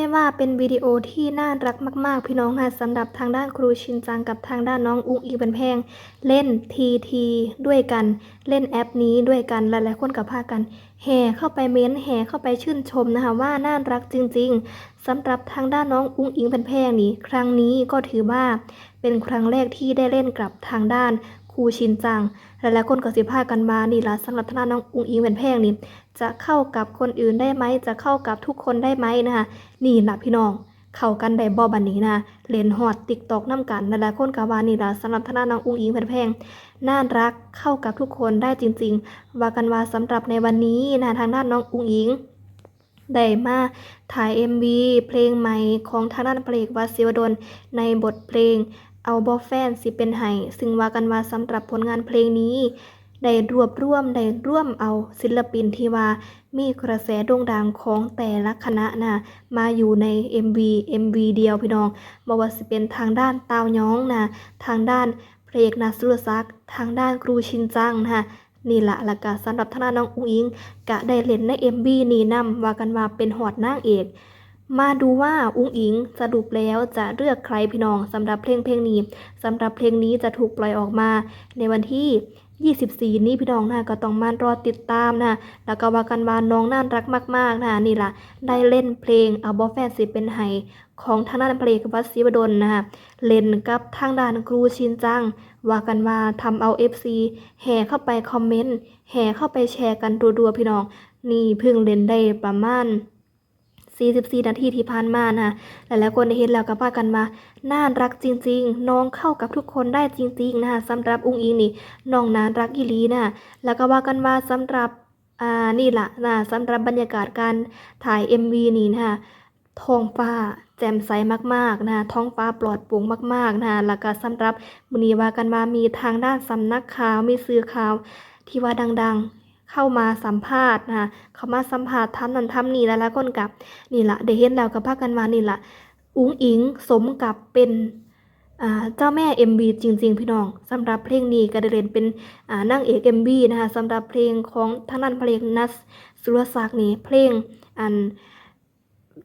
ได้ว่าเป็นวิดีโอที่น่ารักมากๆ พี่น้องค่ะสำหรับทางด้านครูชินจังกับทางด้านน้องอุ้งอิงเป็นแพงเล่นทีทีด้วยกัน เล่นแอปนี้ด้วยกันหลายๆคนกับพากันแห่เข้าไปเม้นแห่เข้าไปชื่นชมนะคะว่าน่ารักจริง ๆสำหรับทางด้านน้องอุ้งอิงเป็นแพงนี่ครั้งนี้ก็ถือว่าเป็นครั้งแรกที่ได้เล่นกับทางด้าน รูชินจังหลายๆคนก็สิพากันมานี่ละสำหรับทาน้านน้องอุ้งอิงเป็นแพงนี่จะเข้ากับคนอื่นได้ไหมจะเข้ากับทุกคนได้ไหมนะคะนี่ล่ะพี่น้องเข้ากันได้บ่บันนี้นะเล่นฮอตติ๊กตอกน้ำกันหลายๆคนกะว่านี่ล่ะสำหรับทาน้านน้องอุ้งอิงเป็นแพงน่ารักเข้ากับทุกคนได้จริง ๆ ว่ากันว่าสำหรับในวันนี้นะทางด้านน้องอุ้งอิงได้มาถ่าย MV เพลงใหม่ของทางด้านเพลงวัดศิวดลในบทเพลง เอาบอแฟนสิเป็นไห้ซึ่งว่ากันว่าสำหรับผลงานเพลงนี้ ได้รวบรวมได้ร่วมเอาศิลปินที่ว่ามีกระแสโด่งดังของแต่ละคณะนะมาอยู่ใน MV MV เดียวพี่น้องบ่ว่าสิเป็นทางด้านตาวย้องนะทางด้านเพระเอกนาสุรศักดิ์ทางด้านครูชินจังนะคะนี่ละละก็สำหรับทางด้านน้องอุ้งอิงกะได้เล่นใน MV นี้นำว่ากันว่าเป็นหอดนางเอก มาดูว่าอุ้งอิงสรุปแล้วจะเลือกใครพี่น้องสำหรับเพลงเพลงนี้สำหรับเพลงนี้จะถูกปล่อยออกมา ในวันที่ 24 นี้พี่น้องนะก็ต้องมารอติดตามนะแล้วก็ว่ากันว่าน้องน่ารักมากๆนะนี่ล่ะได้เล่นเพลงเอาบอแฟนสิเป็นไห้ของทางด้านเพลงวัดศิวดลนะคะเล่นกับทางด้านครูชินจังว่ากันว่าทำเอา FC แห่เข้าไปคอมเมนต์แห่เข้าไปแชร์กันรัวๆพี่น้อง นี่เพิ่งเล่นได้ประมาณ 44 นาทีที่ผ่านมานะหลายๆคนได้เห็นแล้วก็พากันมา น่ารักจริง ๆ น้องเข้ากับทุกคนได้จริง ๆนะคะสำหรับอุ้งอิงนี่น้องน่ารักอีลีนะแล้วก็ว่ากันว่าสำหรับอ่านี่ละนะสำหรับบรรยากาศการถ่าย MV นี่นะคะท้องฟ้าแจ่มใสมากๆนะท้องฟ้าปลอดโปร่งมากๆนะแล้วก็สำหรับมื้อนี้ว่ากันว่ามีทางด้านสำนักข่าวมีสื่อข่าวที่ว่าดัง ๆ เข้ามาสัมภาษณ์นะคะเข้ามาสัมภาษณ์ทำนั่นทำนี่แล้วแล้วคนกับนี่ละได้เห็นแล้วกับพากันมานี่ละอุ้งอิงสมกับเป็นเจ้าแม่ MV จริง ๆ พี่น้องสำหรับเพลงนี้ก็ได้เล่นเป็นอ่านางเอก MV นะคะสำหรับเพลงของทางด้นเพลงนัสสุรศักดิ์นี่เพลงอัน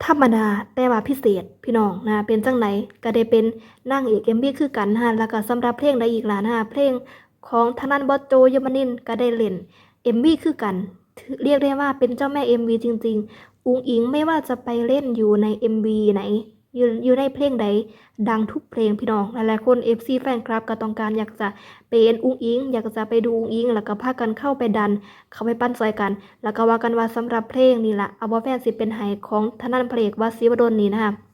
ธรรมดาแต่ว่าพิเศษพี่น้องนะเป็นจังไหนก็ได้เป็นนางเอก MV คือกันนะแล้วก็สำหรับเพลงใดอีกล่ะนะคะเพลงของทางด้นบอสโจยมนินทร์ก็ได้เล่น MV คือกัน เรียกได้ว่าเป็นเจ้าแม่ MV จริง ๆ อุงอิงไม่ว่าจะไปเล่นอยู่ใน MV ไหน อยู่อยู่ในเพลงใด ดังทุกเพลงพี่น้องหลายๆคน FC แฟนคลับก็ต้องการอยากจะเป็นอุงอิง อยากจะไปดูอุงอิง แล้วก็พากันเข้าไปดัน เข้าไปปั้นซอยกัน แล้วก็ว่ากันว่าสำหรับเพลงนี่ละเอาบอแฟนสิเป็นไห้ของทางด้านเพลงวัดศิวดลนี่นะคะ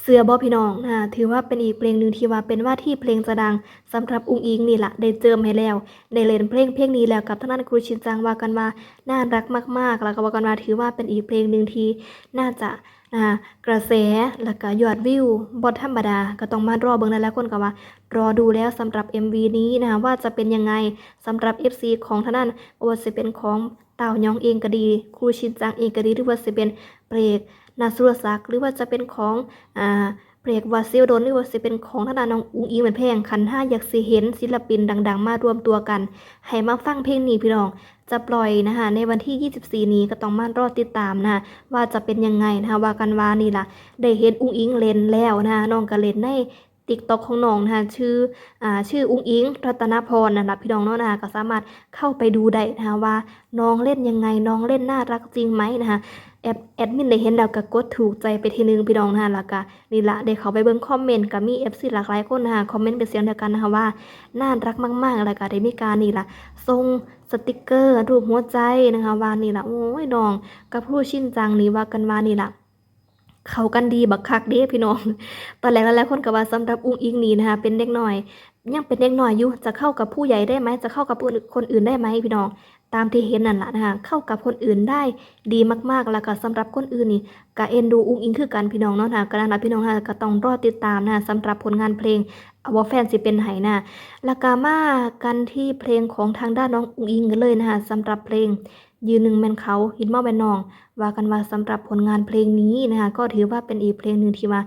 เสือบอพี่น้องนะถือว่าเป็นอีกเพลงหนึ่งที่ว่าเป็นว่าที่เพลงจะดังสำหรับอุ้งอิงนี่แหละได้เจิมให้แล้วได้เล่นเพลงเพลงนี้แล้วกับทางด้านครูชินจังว่ากันว่าน่ารักมาก ๆ แล้วก็ว่ากันว่าถือว่าเป็นอีกเพลงหนึ่งที่น่าจะนะกระแสแล้วก็ยอดวิวบอธรรมดา ก็ต้องมารอเบิ่งนั่นแล้วคนก็ว่า รอดูแล้วสำหรับ MV นี้นะคะว่าจะเป็นยังไงสำหรับ FC ของทางด้านบ่ว่าจะเป็นของเต่ายองเองก็ดีครูชินจังเองก็ดีหรือว่าจะเป็นเปรก นาสุรศักดิ์หรือว่าจะเป็นของอ่าเพลงวาซิลโดนหรือว่าจะเป็นของทางด้านน้องอุ้งอิงเหมือนเพลงคันห้าอยากสิเห็นศิลปินดัง ๆ มารวมตัวกัน ให้มาฟังเพลงนี้พี่น้อง จะปล่อยนะคะในวันที่ 24 นี้ก็ต้องมารอติดตามนะคะว่าจะเป็นยังไงนะคะว่ากันว่านี่ล่ะ ได้เห็นอุ้งอิงเล่นแล้วนะคะน้องก็เล่นในติ๊กต็อกของน้องนะคะชื่ออ่าชื่ออุ้งอิง รัตนพรนะคะพี่น้องเนาะนะคะก็สามารถเข้าไปดูได้นะคะว่าน้องเล่นยังไงน้องเล่นน่ารักจริงไหมนะคะ แอดแอดมินได้เห็นแล้วก็กดถูกใจไปทีนึงพี่น้องนะคะแล้วก็นี่ละได้เขาไปเบิ้งคอมเมนต์ก็มีเอฟซีหลากหลายคนนะคะคอมเมนต์เป็นเสียงเดียวกันนะคะว่าน่ารักมากๆแล้วก็ได้มีการนี่ละส่งสติกเกอร์ รูปหัวใจนะคะว่านี่ละโอ้ยน้องกับผู้ชินจังนี่ว่ากันว่านี่ละ เข้ากันดีบักคักเด้พี่น้อง ตอนแรกหลายคนก็ว่าสำหรับอุ้งอิงนี่นะคะเป็นเด็กน้อย ยังเป็นเด็กน้อยอยู่จะเข้ากับผู้ใหญ่ได้ไหมจะเข้ากับคนอื่นได้ไหมพี่น้อง ตามที่เห็นนั่นแหละนะคะเข้ากับคนอื่นได้ดีมากๆแล้วก็สำหรับคนอื่นนี่ก็เอ็นดูอุ้งอิงคือกันพี่น้องเนาะนะคะก็นะพี่น้องนะคะก็ต้องรอติดตามนะสำหรับผลงานเพลงเอาว่าแฟนสิเป็นไหนะแล้วก็มากันที่เพลงของทางด้านน้องอุ้งอิงกันเลยนะคะสำหรับเพลง ยืนหนึ่งแมนเขาหินหม้อแมนนอง ว่ากันว่าสำหรับผลงานเพลงนี้นะคะก็ถือว่าเป็นอีกเพลงหนึ่งที่ว่า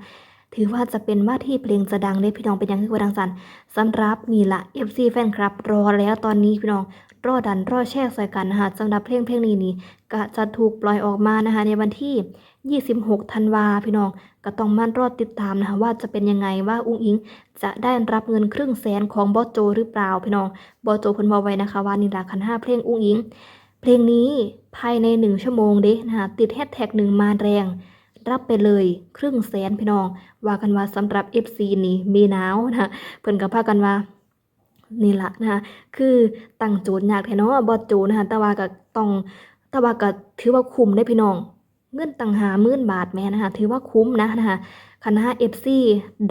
ถือว่าจะเป็นว่าที่เพลงจะดังเลยพี่น้องเป็นอยังที่ว่าดังสันสำหรับนี่ละ FC แฟนคลับ รอแล้วตอนนี้พี่น้องรอดันรอแช่ใส่กันนะคะสำหรับเพลงเพลงนี้นี่ก็จะถูกปล่อยออกมานะคะในวันที่ 26 ธันวาพี่น้องก็ต้องมารอติดตามนะคะว่าจะเป็นยังไงว่าอุ้งอิง จะได้รับเงินครึ่งแสนของบอสโจหรือเปล่าพี่น้องบอสโจเพิ่นบอกไว้นะคะว่านี่ละคันห้าเพลงอุ้งอิง เพลงนี้ภายในหนึ่งชั่วโมงเด้นะคะติดแฮชแท็กหนึ่งมาแรง รับไปเลยครึ่งแสนพี่น้อง ว่ากันว่าสำหรับ FC นี่มีหนาวนะคะเพิ่นก็พากันว่านี่ละนะคะคือตั้งโจทย์ยากแท้เนาะบอสโจนะคะแต่ว่าก็ต้องแต่ว่าก็ถือว่าคุ้มได้พี่น้อง เงินตั้งหาหมื่นบาทแม่นะคะถือว่าคุ้มนะนะคะคณะ FC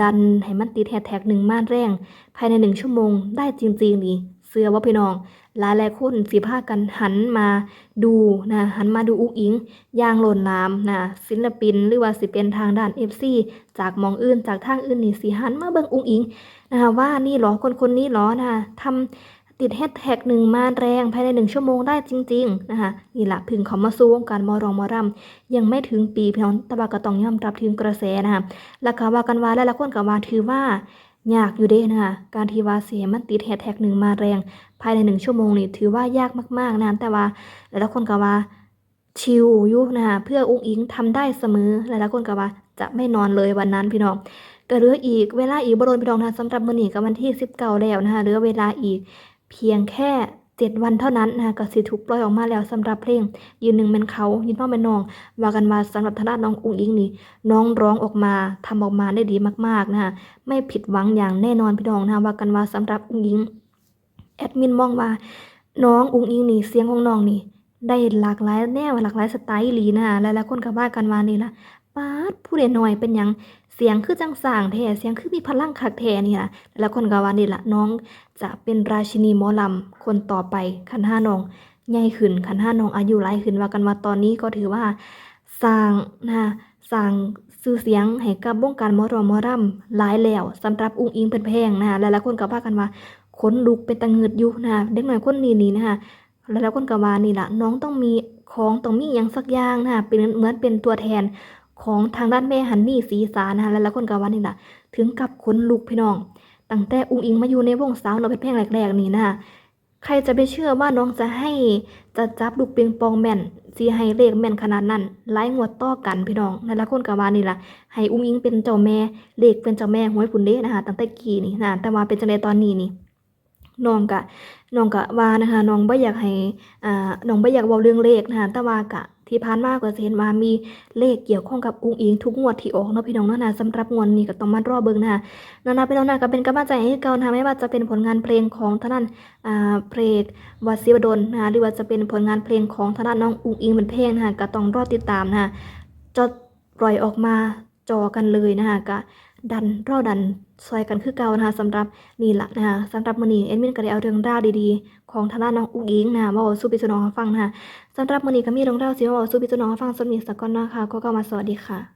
ดันให้มันติดแฮชแท็กหนึ่งมาแรง ภายในหนึ่งชั่วโมงได้จริงๆนี่ เสื้อว่าพี่น้องหลายหลายคนสิพากันหันมาดูนะหันมาดูอุ้งอิงย่างหล่นหลามนะศิลปินหรือว่าสิเป็นทางด้าน FC จากมองอื่นจากทางอื่นนี่สิหันมาเบิ่งอุ้งอิงนะคะว่านี่เหรอคนคนนี้เหรอนะทำติดแฮชแท็กหนึ่งมาแรงภายในหนึ่งชั่วโมงได้จริงๆนะคะนี่แหละพึ่งเขามาสู้วงการมอรองมอรำยังไม่ถึงปีเพี่น้องต่ว่าก็ต้องย่อมรับถึงกระแสนะคะแล้วก็ว่ากันว่าหลายๆคนก็ว่าถือว่า ยากอยู่เด้นะคะการที่ว่าเสียมันติดแฮชแท็กหนึ่งมาแรง ภายในหนึ่งชั่วโมงนี่ถือว่ายากมากๆนะแต่ว่าหลายๆคนก็ว่าชิลอยู่นะคะเพื่ออุ้งอิงทำได้เสมอหลายๆคนก็ว่าจะไม่นอนเลยวันนั้นพี่น้องก็เหลืออีกเวลาอีกบโดนพี่น้องนะสำหรับมื้อนี้ก็วันที่19แล้วนะคะเหลือเวลาอีกเพียงแค่ 7 วันเท่านั้นนะคะก็สิถูกปล่อยออกมาแล้วสำหรับเพลง ยืนหนึ่งเป็นเขา ยืนน้องเป็นน้อง ว่ากันว่าสำหรับทางด้านน้องอุ้งอิงนี่ น้องร้องออกมาทำออกมาได้ดีมากๆนะคะไม่ผิดหวังอย่างแน่นอนพี่น้องนะว่ากันว่าสำหรับอุ้งอิงแอดมินมองว่า น้องอุ้งอิงนี่เสียงของน้องนี่ได้หลากหลายแนวหลากหลายสไตล์ลีนะคะหลายๆคนก็ว่ากันว่านี่ละ ปาดผู้เล่นน้อยเป็นยังเสียงคือจังสางแท้เสียงคือมีพลังคักแท้นี่ล่ะหลายคนก็ว่านี่ล่ะน้องจะเป็นราชินีหมอลำคนต่อไปคันห้าน้องใหญ่ขึ้นคันห้าน้องอายุหลายขึ้นว่ากันว่าตอนนี้ก็ถือว่าสร้างนะคะสร้างชื่อเสียงให้กับวงการมอรอมอรำหลายแล้วสำหรับอุ้งอิงเพิ่นแพงนะคะหลายๆคนก็ว่ากันว่าขนลุกเป็นตะเงิดอยู่นะคะเด็กน้อยคนนี้นี่นะคะแล้วคนก็ว่านี่ล่ะน้องต้องมีของต้องมีอย่างสักอย่างนะคะเป็นเหมือนเป็นตัวแทน ของทางด้านแม่ฮันนี่สีสานะคะแล้วแล้วคนก็ว่านี่ล่ะถึงกับขนลุกพี่น้อง ตั้งแต่อุ้งอิงมาอยู่ในวงสาวน้อยเพลงแรกๆนี่นะคะใครจะไปเชื่อว่าน้องจะให้จะจับลูกเปิงปองแม่นสิให้เลขแม่นขนาดนั้นหลายงวดต่อกันพี่น้องแล้วแล้วคนก็ว่านี่ละให้อุ้งอิงเป็นเจ้าแม่เลขเป็นเจ้าแม่หวยพุ่นเด้นะคะตั้งแต่กี้นี่นะแต่ว่าเป็นจังไดตอนนี้นี่น้องกะน้องก็ว่านะคะน้องบ่อยากให้อ่าน้องบ่อยากเว้าเรื่องเลขนะคะแต่ว่าก็ ที่ผ่านมากว่าเห็นว่ามีเลขเกี่ยวข้องกับอุ้งอิงทุกงวดที่ออกเนาะพี่น้องเนาะนะสำหรับงวดนี้ก็ต้องมารอเบิ่งนะคะนานาพี่น้องนะก็เป็นกำลังใจให้เก่านะคะไม่ว่าจะเป็นผลงานเพลงของทางด้านอ่าเพลงวัดศิวดลนะคะหรือว่าจะเป็นผลงานเพลงของทางด้านน้องอุ้งอิงเป็นเพลงนะคะก็ต้องรอติดตามนะคะจะปล่อยออกมา จอกันเลยนะคะก็ดันรอดันซอยกันคือเก่านะคะสำหรับนี่แหละนะคะสำหรับมื้อนี้เอ็ดมินก็ได้เอาเรื่องราวดีๆ ของทางด้านน้องอุ้งอิงนะคะมาเว้าสู้พี่สู่น้องฟังนะคะสำหรับมื้อนี้ก็มีเรื่องราวสิมาเว้าสู้พี่สู่น้องฟังสมิสก่อนนะคะก็ก็มาสวัสดีค่ะ